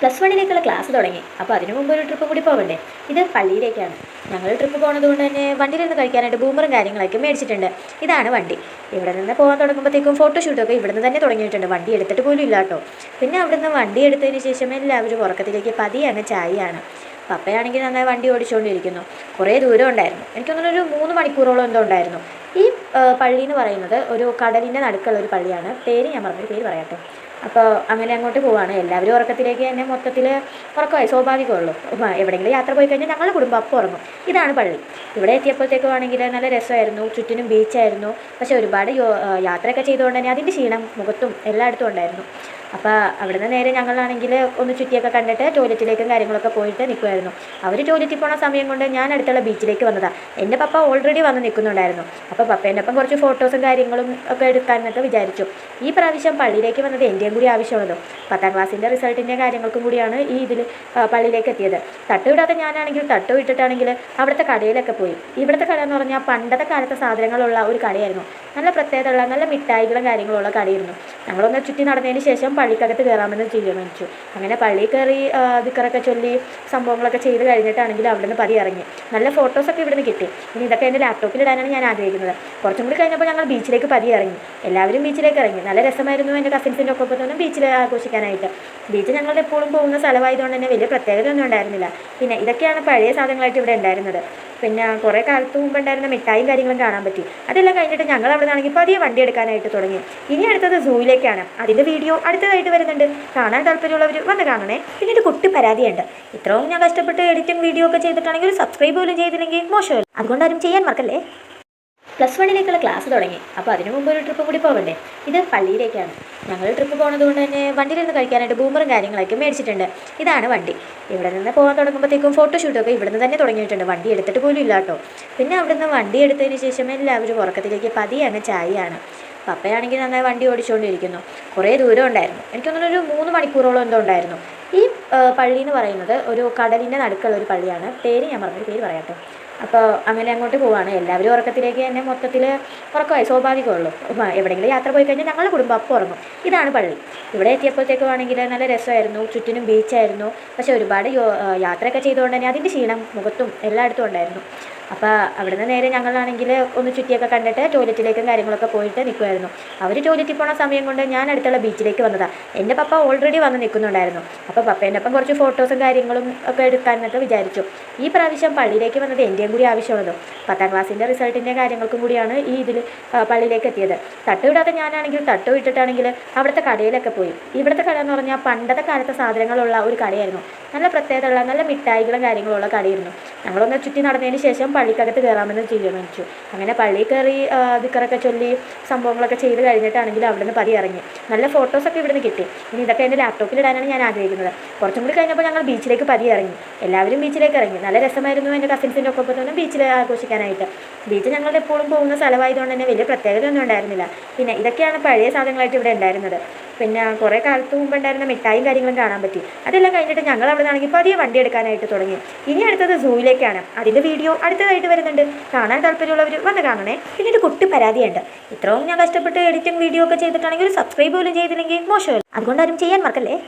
Plus വണ്ണിലേക്കുള്ള class തുടങ്ങി. അപ്പോൾ അതിനു മുമ്പ് ഒരു ട്രിപ്പ് കൂടി പോകണ്ടേ ഇത് പള്ളിയിലേക്കാണ്. ഞങ്ങൾ ട്രിപ്പ് പോകുന്നത് കൊണ്ട് തന്നെ വണ്ടിയിലിരുന്ന് കഴിക്കാനായിട്ട് ബൂമറും കാര്യങ്ങളൊക്കെ മേടിച്ചിട്ടുണ്ട്. ഇതാണ് വണ്ടി. ഇവിടെ നിന്ന് പോകാൻ തുടങ്ങുമ്പോഴത്തേക്കും ഫോട്ടോഷൂട്ടൊക്കെ ഇവിടെ നിന്ന് തന്നെ തുടങ്ങിയിട്ടുണ്ട്. വണ്ടി എടുത്തിട്ട് പോലും ഇല്ല കേട്ടോ. പിന്നെ അവിടെ നിന്ന് വണ്ടി എടുത്തതിന് ശേഷം എല്ലാവരും ഉറക്കത്തിലേക്ക് പതിയെ അങ്ങ് ചായയാണ് പപ്പയാണെങ്കിൽ നന്നായി വണ്ടി ഓടിച്ചുകൊണ്ടിരിക്കുന്നു കുറേ ദൂരം ഉണ്ടായിരുന്നു. എനിക്കൊന്നും ഒരു മൂന്ന് മണിക്കൂറോളം എന്തോ ഉണ്ടായിരുന്നു. ഈ പള്ളി എന്ന് പറയുന്നത് ഒരു കടലിന്റെ നടുക്കുള്ള ഒരു പള്ളിയാണ്. പേര് ഞാൻ പറഞ്ഞു പേര് പറയാട്ടോ അപ്പോൾ അങ്ങനെ അങ്ങോട്ട് പോവാണ്. എല്ലാവരും ഉറക്കത്തിലേക്ക് തന്നെ മൊത്തത്തിൽ ഉറക്കമായി സ്വാഭാവികമുള്ളൂ. എവിടെയെങ്കിലും യാത്ര പോയി കഴിഞ്ഞാൽ ഞങ്ങളുടെ കുടുംബം അപ്പം ഉറങ്ങും. ഇതാണ് പള്ളി. ഇവിടെ എത്തിയപ്പോഴത്തേക്കും ആണെങ്കിൽ നല്ല രസമായിരുന്നു ചുറ്റിനും ബീച്ചായിരുന്നു പക്ഷേ ഒരുപാട് യാത്രയൊക്കെ ചെയ്തുകൊണ്ട് തന്നെ അതിന്റെ ക്ഷീണം മുഖത്തും എല്ലായിടത്തും ഉണ്ടായിരുന്നു. അപ്പോൾ അവിടുന്ന് നേരെ ഞങ്ങളാണെങ്കിൽ ഒന്ന് ചുറ്റിയൊക്കെ കണ്ടിട്ട് ടോയ്ലറ്റിലേക്കും കാര്യങ്ങളൊക്കെ പോയിട്ട് നിൽക്കുമായിരുന്നു അവർ ടോയ്ലറ്റിൽ പോണ സമയം കൊണ്ട് ഞാൻ അടുത്തുള്ള ബീച്ചിലേക്ക് വന്നതാണ് എന്റെ പപ്പ ഓൾറെഡി വന്ന് നിൽക്കുന്നുണ്ടായിരുന്നു. അപ്പോൾ പപ്പേന്റെ ഒപ്പം കുറച്ച് ഫോട്ടോസും കാര്യങ്ങളും ഒക്കെ എടുക്കാനൊക്കെ വിചാരിച്ചു. ഈ പ്രാവശ്യം പള്ളിയിലേക്ക് വന്നത് എന്റെയും കൂടി ആവശ്യമുള്ളതും പത്താം ക്ലാസ്സിന്റെ റിസൾട്ടിന്റെ കാര്യങ്ങൾക്കും കൂടിയാണ് ഈ ഇതിൽ പള്ളിയിലേക്ക് എത്തിയത്. തട്ട് വിടാതെ ഞാനാണെങ്കിൽ തട്ട് വിട്ടിട്ടാണെങ്കിൽ അവിടുത്തെ കടയിലൊക്കെ പോയി. ഇവിടുത്തെ കട എന്ന് പറഞ്ഞാൽ പണ്ടത്തെ കാലത്തെ സാധനങ്ങളുള്ള ഒരു കടയായിരുന്നു. നല്ല പ്രത്യേകതയുള്ള നല്ല മിഠായികളും കാര്യങ്ങളുള്ള കടയായിരുന്നു. ഞങ്ങളൊന്ന് ചുറ്റി നടന്നതിന് ശേഷം പള്ളിക്കകത്ത് കയറാമെന്ന് തീരുമാനിച്ചു. അങ്ങനെ പള്ളി കയറി ദിക്കറൊക്കെ ചൊല്ലി സംഭവങ്ങളൊക്കെ ചെയ്ത് കഴിഞ്ഞിട്ടാണെങ്കിൽ അവിടെ നിന്ന് പതി ഇറങ്ങി. നല്ല ഫോട്ടോസൊക്കെ ഇവിടുന്ന് കിട്ടി. ഇനി ഇതൊക്കെ എന്റെ ലാപ്ടോപ്പിൽ ഇടാനാണ് ഞാൻ ആഗ്രഹിക്കുന്നത്. കുറച്ചും കൂടി കഴിഞ്ഞപ്പോൾ ഞങ്ങൾ ബീച്ചിലേക്ക് പതി ഇറങ്ങി. എല്ലാവരും ബീച്ചിലേക്ക് ഇറങ്ങി. നല്ല രസമായിരുന്നു എന്റെ കസിൻസിന്റെ ഒപ്പം തന്നെ ബീച്ചിൽ ആഘോഷിക്കാനായിട്ട്. ബീച്ച് ഞങ്ങൾ എപ്പോഴും പോകുന്ന സ്ഥലമായതുകൊണ്ട് തന്നെ വലിയ പ്രത്യേകതയൊന്നും ഉണ്ടായിരുന്നില്ല. പിന്നെ ഇതൊക്കെയാണ് പഴയ സാധനങ്ങളായിട്ട് ഇവിടെ ഉണ്ടായിരുന്നത്. പിന്നെ കുറേ കാലത്ത് മുമ്പ് ഉണ്ടായിരുന്ന മിഠായും കാര്യങ്ങളും കാണാൻ പറ്റി. അതെല്ലാം കഴിഞ്ഞിട്ട് ഞങ്ങൾ അവിടെ നിന്നാണെങ്കിൽ പതിയെ വണ്ടി എടുക്കാനായിട്ട് തുടങ്ങി. ഇനി അടുത്തത് സൂയിലേക്കാണ്. അതിന്റെ വീഡിയോ അടുത്തതായിട്ട് വരുന്നുണ്ട്. കാണാൻ താല്പര്യമുള്ളവർ വന്ന് കാണണേ. പിന്നെ ഒരു കുട്ടി പരാതിയുണ്ട്. ഇത്രയും ഞാൻ കഷ്ടപ്പെട്ട് എഡിറ്റിംഗ് വീഡിയോ ഒക്കെ ചെയ്തിട്ടാണെങ്കിൽ ഒരു സബ്സ്ക്രൈബ് പോലും ചെയ്തില്ലെങ്കിൽ മോശമല്ല? അതുകൊണ്ട് ആരും ചെയ്യാൻ മറക്കല്ലേ? പ്ലസ് വണ്ണിലേക്കുള്ള ക്ലാസ് തുടങ്ങി. അപ്പോൾ അതിനു മുമ്പ് ഒരു ട്രിപ്പ് കൂടി പോകണ്ടേ ഇത് പള്ളിയിലേക്കാണ്. ഞങ്ങൾ ട്രിപ്പ് പോകുന്നത് കൊണ്ട് തന്നെ വണ്ടിയിലിരുന്ന് കഴിക്കാനായിട്ട് ബൂമറും കാര്യങ്ങളൊക്കെ മേടിച്ചിട്ടുണ്ട്. ഇതാണ് വണ്ടി. ഇവിടെ നിന്ന് പോകാൻ തുടങ്ങുമ്പോഴത്തേക്കും ഫോട്ടോഷൂട്ടൊക്കെ ഇവിടെ നിന്ന് തന്നെ തുടങ്ങിയിട്ടുണ്ട്. വണ്ടി എടുത്തിട്ട് പോലും ഇല്ല കേട്ടോ. പിന്നെ അവിടെ നിന്ന് വണ്ടി എടുത്തതിന് ശേഷം എല്ലാവരും ഉറക്കത്തിലേക്ക് പതിയെ അങ്ങ് ചായയാണ് പപ്പയാണെങ്കിൽ നന്നായി വണ്ടി ഓടിച്ചുകൊണ്ടിരിക്കുന്നു കുറേ ദൂരം ഉണ്ടായിരുന്നു. എനിക്ക് ഒരു മൂന്ന് മണിക്കൂറോളം എന്തോ ഉണ്ടായിരുന്നു. ഈ പള്ളി എന്ന് പറയുന്നത് ഒരു കടലിന്റെ നടുക്കുള്ള ഒരു പള്ളിയാണ്. പേര് ഞാൻ പറഞ്ഞു പേര് പറയാട്ടോ. അപ്പോൾ അങ്ങനെ അങ്ങോട്ട് പോവാണ്. എല്ലാവരും ഉറക്കത്തിലേക്ക് തന്നെ മൊത്തത്തിൽ ഉറക്കമായി സ്വാഭാവികമുള്ളൂ. എവിടെയെങ്കിലും യാത്ര പോയി കഴിഞ്ഞാൽ ഞങ്ങളുടെ കുടുംബം അപ്പം ഉറങ്ങും. ഇതാണ് പള്ളി. ഇവിടെ എത്തിയപ്പോഴത്തേക്കും ആണെങ്കിൽ നല്ല രസമായിരുന്നു ചുറ്റിനും ബീച്ചായിരുന്നു പക്ഷേ ഒരുപാട് യാത്രയൊക്കെ ചെയ്തുകൊണ്ട് തന്നെ അതിന്റെ ക്ഷീണം മുഖത്തും എല്ലായിടത്തും ഉണ്ടായിരുന്നു. അപ്പോൾ അവിടുന്ന് നേരെ ഞങ്ങളാണെങ്കിൽ ഒന്ന് ചുറ്റിയൊക്കെ കണ്ടിട്ട് ടോയ്ലറ്റിലേക്കും കാര്യങ്ങളൊക്കെ പോയിട്ട് നിൽക്കുമായിരുന്നു അവർ ടോയ്ലറ്റിൽ പോണ സമയം കൊണ്ട് ഞാൻ അടുത്തുള്ള ബീച്ചിലേക്ക് വന്നതാണ് എന്റെ പപ്പ ഓൾറെഡി വന്ന് നിൽക്കുന്നുണ്ടായിരുന്നു അപ്പോൾ പപ്പേന്റെ കുറച്ച് ഫോട്ടോസും കാര്യങ്ങളും ഒക്കെ എടുക്കാനൊക്കെ വിചാരിച്ചു. ഈ പ്രാവശ്യം പള്ളിയിലേക്ക് വന്നത് എന്റെയും കൂടി ആവശ്യമുള്ളൂ പത്താം ക്ലാസ്സിന്റെ റിസൾട്ടിന്റെ കാര്യങ്ങൾക്കും കൂടിയാണ് ഈ ഇതിൽ പള്ളിയിലേക്ക് എത്തിയത്. തട്ട് വിടാതെ ഞാനാണെങ്കിൽ തട്ട് വിട്ടിട്ടാണെങ്കിൽ അവിടുത്തെ കടയിലൊക്കെ പോയി. ഇവിടുത്തെ കട എന്ന് പറഞ്ഞാൽ പണ്ടത്തെ കാലത്തെ സാധനങ്ങളുള്ള ഒരു കടയായിരുന്നു. നല്ല പ്രത്യേകതയുള്ള നല്ല മിഠായികളും കാര്യങ്ങളുള്ള കടയായിരുന്നു. ഞങ്ങളൊന്ന് ചുറ്റി നടന്നതിന് ശേഷം പള്ളിക്കകത്ത് കയറാമെന്ന് തീരുമാനിച്ചു. അങ്ങനെ പള്ളിയിൽ കയറി ദിക്കറൊക്കെ ചൊല്ലി സംഭവങ്ങളൊക്കെ ചെയ്ത് കഴിഞ്ഞിട്ടാണെങ്കിൽ അവിടെ നിന്ന് പതി ഇറങ്ങി. നല്ല ഫോട്ടോസൊക്കെ ഇവിടുന്ന് കിട്ടി. ഇനി ഇതൊക്കെ എന്റെ ലാപ്ടോപ്പിൽ ഇടാനാണ് ഞാൻ ആഗ്രഹിക്കുന്നത്. കുറച്ചും കൂടി കഴിഞ്ഞപ്പോൾ ഞങ്ങൾ ബീച്ചിലേക്ക് പതി ഇറങ്ങി. എല്ലാവരും ബീച്ചിലേക്ക് ഇറങ്ങി. നല്ല രസമായിരുന്നു എന്റെ കസിൻസിന്റെ ഒപ്പം തന്നെ ബീച്ചിൽ ആഘോഷിക്കാനായിട്ട് ബീച്ച് ഞങ്ങളുടെ എപ്പോഴും പോകുന്ന സ്ഥലമായതുകൊണ്ട് തന്നെ വലിയ പ്രത്യേകതയൊന്നും ഉണ്ടായിരുന്നില്ല. പിന്നെ ഇതൊക്കെയാണ് പഴയ സാധനങ്ങളായിട്ട് ഇവിടെ ഉണ്ടായിരുന്നത്. പിന്നെ കുറേ കാലത്ത് മുമ്പ് ഉണ്ടായിരുന്ന മിഠായും കാര്യങ്ങളും കാണാൻ പറ്റി. അതെല്ലാം കഴിഞ്ഞിട്ട് ഞങ്ങൾ അവിടെ നിന്നാണെങ്കിൽ പതിയെ വണ്ടി എടുക്കാനായിട്ട് തുടങ്ങി. ഇനി അടുത്തത് സൂയിലേക്കാണ്. അതിന്റെ വീഡിയോ അടുത്തതായിട്ട് വരുന്നുണ്ട്. കാണാൻ താല്പര്യമുള്ളവർ വന്ന് കാണണേ. പിന്നീട് കുട്ടി പരാതിയുണ്ട്. ഇത്രയും ഞാൻ കഷ്ടപ്പെട്ട് എഡിറ്റിംഗ് വീഡിയോ ഒക്കെ ചെയ്തിട്ടാണെങ്കിൽ ഒരു സബ്സ്ക്രൈബ് പോലും ചെയ്തില്ലെങ്കിൽ മോശമല്ല? അതുകൊണ്ട് ആരും ചെയ്യാൻ മറക്കല്ലേ?